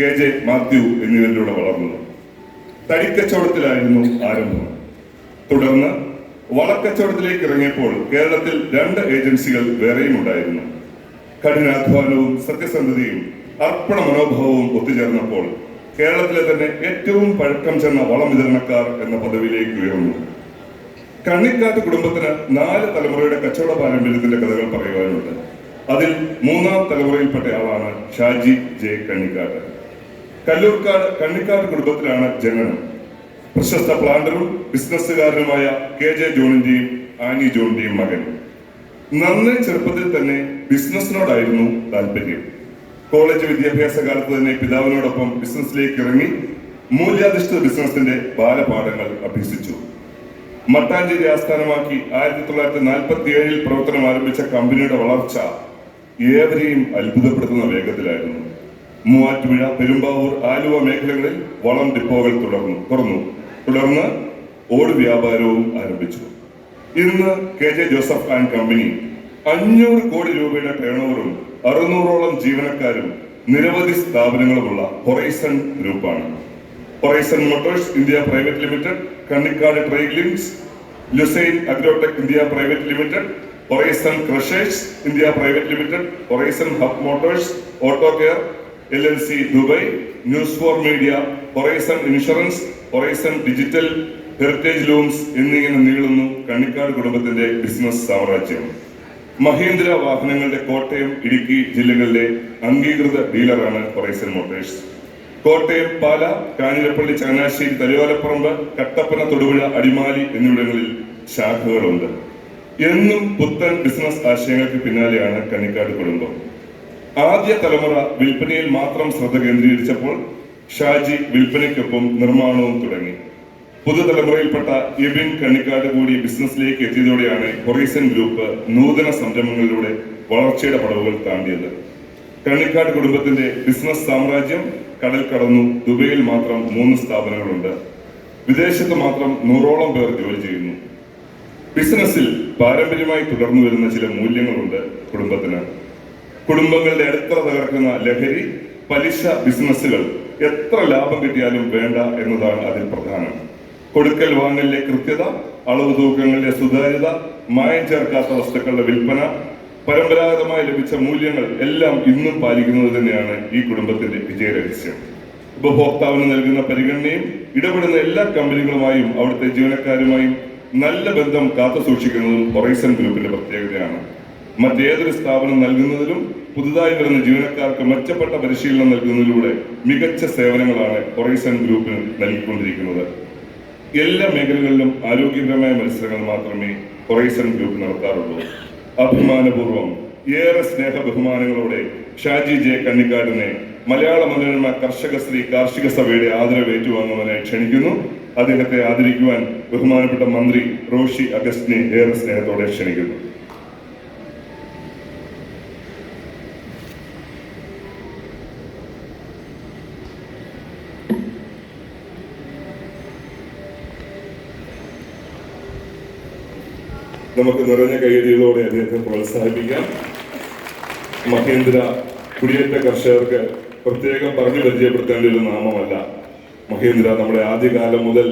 K J Mathew എന്നിവരിലൂടെ വളർന്നത്. തടിക്കച്ചവടത്തിലായിരുന്നു ആരംഭം. തുടർന്ന് വളക്കച്ചവടത്തിലേക്ക് ഇറങ്ങിയപ്പോൾ കേരളത്തിൽ രണ്ട് ഏജൻസികൾ വേറെയും ഉണ്ടായിരുന്നു. കഠിനാധ്വാനവും സത്യസന്ധതയും അർപ്പണ മനോഭാവവും ഒത്തുചേർന്നപ്പോൾ കേരളത്തിലെ തന്നെ ഏറ്റവും പഴക്കം ചെന്ന വളം വിതരണക്കാർ എന്ന പദവിയിലേക്ക് ഉയർന്നു. കണ്ണിക്കാട്ട് കുടുംബത്തിന് നാല് തലമുറയുടെ കച്ചവട പാരമ്പര്യത്തിന്റെ കഥകൾ പറയുവാനുണ്ട്. അതിൽ മൂന്നാം തലമുറയിൽപ്പെട്ട ആളാണ് ഷാജി ജെ കണ്ണിക്കാട്ട്. കല്ലൂർക്കാട് കണ്ണിക്കാട് കുടുംബത്തിലാണ് ജനനം. പ്രശസ്ത പ്ലാന്ററും ബിസിനസ്സുകാരനുമായ കെ ജെ ജോണിന്റെയും ആനി ജോണിന്റെയും മകൻ. നന്നേ ചെറുപ്പത്തിൽ തന്നെ ബിസിനസ്സിനോടായിരുന്നു താല്പര്യം. കോളേജ് വിദ്യാഭ്യാസ കാലത്ത് തന്നെ പിതാവിനോടൊപ്പം ബിസിനസ്സിലേക്ക് ഇറങ്ങി മൂല്യാധിഷ്ഠിത ബിസിനസിന്റെ ബാലപാഠങ്ങൾ അഭ്യസിച്ചു. മട്ടാഞ്ചേരി ആസ്ഥാനമാക്കി ആയിരത്തി തൊള്ളായിരത്തി നാൽപ്പത്തി ഏഴിൽ പ്രവർത്തനം ആരംഭിച്ച കമ്പനിയുടെ വളർച്ച ഏവരെയും അത്ഭുതപ്പെടുത്തുന്ന വേഗത്തിലായിരുന്നു. മൂവാറ്റുപുഴ പെരുമ്പാവൂർ ആലുവ മേഖലകളിൽ വളം ഡിപ്പോകൾ തുടർന്നു തുറന്നു. തുടർന്ന് ഓട് വ്യാപാരവും ആരംഭിച്ചു. ഇന്ന് K J Joseph and company അഞ്ഞൂറ് കോടി രൂപയുടെ ടേൺ ഓവറും അറുന്നൂറോളം ജീവനക്കാരും നിരവധി സ്ഥാപനങ്ങളുമുള്ള ഹൊറൈസൺ ഗ്രൂപ്പാണ് Horizon motors India private limited Kannikkad trade links ലുസൈൻ agrotech India private limited Horizon crushers India private limited Horizon hub motors auto care L L C Dubai news for media Horizon insurance Horizon digital heritage looms എന്നിങ്ങനെ നീളുന്നു കണ്ണിക്കാട് കുടുംബത്തിന്റെ business സാമ്രാജ്യം. മഹീന്ദ്ര വാഹനങ്ങളുടെ കോട്ടയം ഇടുക്കി ജില്ലകളിലെ അംഗീകൃത ഡീലറാണ് Horizon motors Kottayam Pala Kanjirappally Changanassery Thalayolaparambu Kattappana Thodupuzha Adimali എന്നിവിടങ്ങളിൽ ശാഖകളുണ്ട്. എന്നും പുത്തൻ ബിസിനസ് ആശയങ്ങൾക്ക് പിന്നാലെയാണ് കണ്ണിക്കാട് കുടുംബം. ആദ്യ തലമുറ വിൽപ്പനയിൽ മാത്രം ശ്രദ്ധ കേന്ദ്രീകരിച്ചപ്പോൾ ഷാജി വിൽപ്പനയ്ക്കൊപ്പം നിർമ്മാണവും തുടങ്ങി. പുതുതലമുറയിൽപ്പെട്ട എബിൻ കണ്ണിക്കാട് കൂടി ബിസിനസ്സിലേക്ക് എത്തിയതോടെയാണ് ഹൊറൈസൺ ഗ്രൂപ്പ് നൂതന സംരംഭങ്ങളിലൂടെ വളർച്ചയുടെ പടവുകൾ താണ്ടിയത്. കണ്ണിക്കാട് കുടുംബത്തിന്റെ ബിസിനസ് സാമ്രാജ്യം കടൽ കടന്നു ദുബൈയിൽ മാത്രം മൂന്ന് സ്ഥാപനങ്ങളുണ്ട്. വിദേശത്ത് മാത്രം നൂറോളം പേർ ജോലി ചെയ്യുന്നു. ബിസിനസ്സിൽ പാരമ്പര്യമായി തുടർന്നു വരുന്ന ചില മൂല്യങ്ങളുണ്ട് കുടുംബത്തിന്. കുടുംബങ്ങളുടെ അടുത്തറ തകർക്കുന്ന ലഹരി പലിശ ബിസിനസ്സുകൾ എത്ര ലാഭം കിട്ടിയാലും വേണ്ട എന്നതാണ് അതിൽ പ്രധാനം. കൊടുക്കൽ വാങ്ങലിലെ കൃത്യത അളവ് തൂക്കങ്ങളിലെ സുതാര്യത മായം ചേർക്കാത്ത വസ്തുക്കളുടെ വിൽപ്പന പരമ്പരാഗതമായി ലഭിച്ച മൂല്യങ്ങൾ എല്ലാം ഇന്നും പാലിക്കുന്നത് തന്നെയാണ് ഈ കുടുംബത്തിന്റെ വിജയ വിജയരഹസ്യം ഉപഭോക്താവിന് നൽകുന്ന പരിഗണനയും ഇടപെടുന്ന എല്ലാ കമ്പനികളുമായും അവിടുത്തെ ജീവനക്കാരുമായും നല്ല ബന്ധം കാത്തു സൂക്ഷിക്കുന്നതും ഹൊറൈസൺ ഗ്രൂപ്പിന്റെ പ്രത്യേകതയാണ്. മറ്റേതൊരു സ്ഥാപനം നൽകുന്നതിലും പുതുതായി വരുന്ന ജീവനക്കാർക്ക് മെച്ചപ്പെട്ട പരിശീലനം നൽകുന്നതിലൂടെ മികച്ച സേവനങ്ങളാണ് ഹൊറൈസൺ ഗ്രൂപ്പിന് നൽകിക്കൊണ്ടിരിക്കുന്നത്. എല്ലാ മേഖലകളിലും ആരോഗ്യപരമായ മത്സരങ്ങൾ മാത്രമേ ഹൊറൈസൺ ഗ്രൂപ്പ് നടത്താറുള്ളൂ. അഭിമാനപൂർവം ഏറെ സ്നേഹ ബഹുമാനങ്ങളോടെ ഷാജി ജെ കണ്ണിക്കാടിനെ മലയാള മനോരമ കർഷക സ്ത്രീ കാർഷിക സഭയുടെ ആദരവ് ഏറ്റുവാങ്ങുവാനായി ക്ഷണിക്കുന്നു. അദ്ദേഹത്തെ ആദരിക്കുവാൻ ബഹുമാനപ്പെട്ട മന്ത്രി റോഷി അഗസ്റ്റിനെ ഏറെ സ്നേഹത്തോടെ ക്ഷണിക്കുന്നു. നമുക്ക് നിറഞ്ഞ കൈയടികളോടെ അദ്ദേഹത്തെ പ്രോത്സാഹിപ്പിക്കാം. മഹേന്ദ്ര കുടിയേറ്റ കർഷകർക്ക് പ്രത്യേകം പറഞ്ഞു പരിചയപ്പെടുത്തേണ്ട ഒരു നാമമല്ല. മഹേന്ദ്ര നമ്മുടെ ആദ്യകാലം മുതൽ